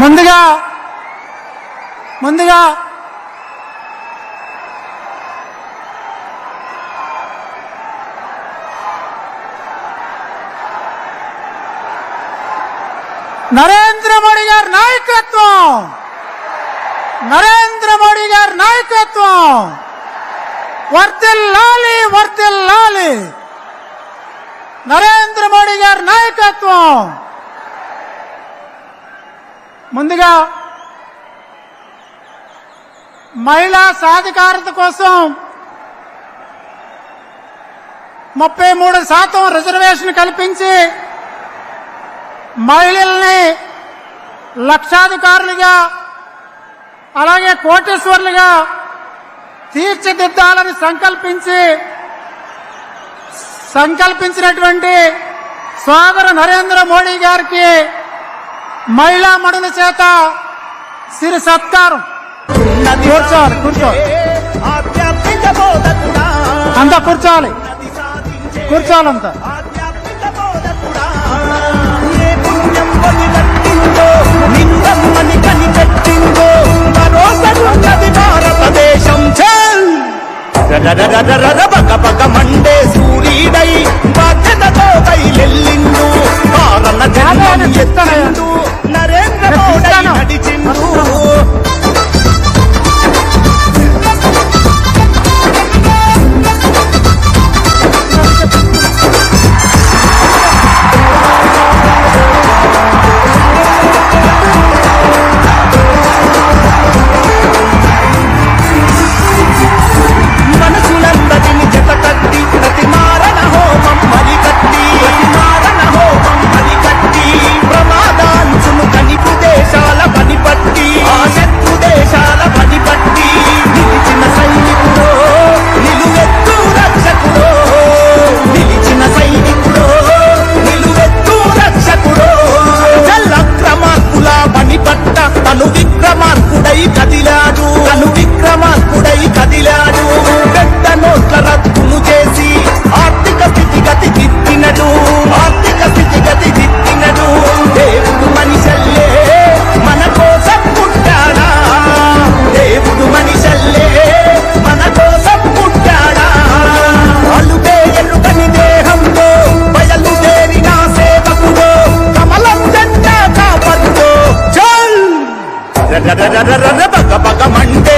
ముందుగా ముందుగా నరేంద్ర మోడీ గారి నాయకత్వం! నరేంద్ర మోడీ గారి నాయకత్వం! వర్దిల్లాలి నాయకత్వం. ముందుగా మహిళా సాధికారత కోసం ముప్పై మూడు శాతం రిజర్వేషన్ కల్పించి మహిళల్ని లక్షాధికారులుగా అలాగే కోటేశ్వర్లుగా తీర్చిదిద్దాలని సంకల్పించి సంకల్పించినటువంటి సోదరు నరేంద్ర మోడీ గారికి మహిళా మడుల చేత సిరి సత్కారం. కూర్చోవాలి కూర్చోవాలి. అంతా కూర్చోవాలి. కూర్చోవాలంతా భారతదేశం పక్క పక్క మంటే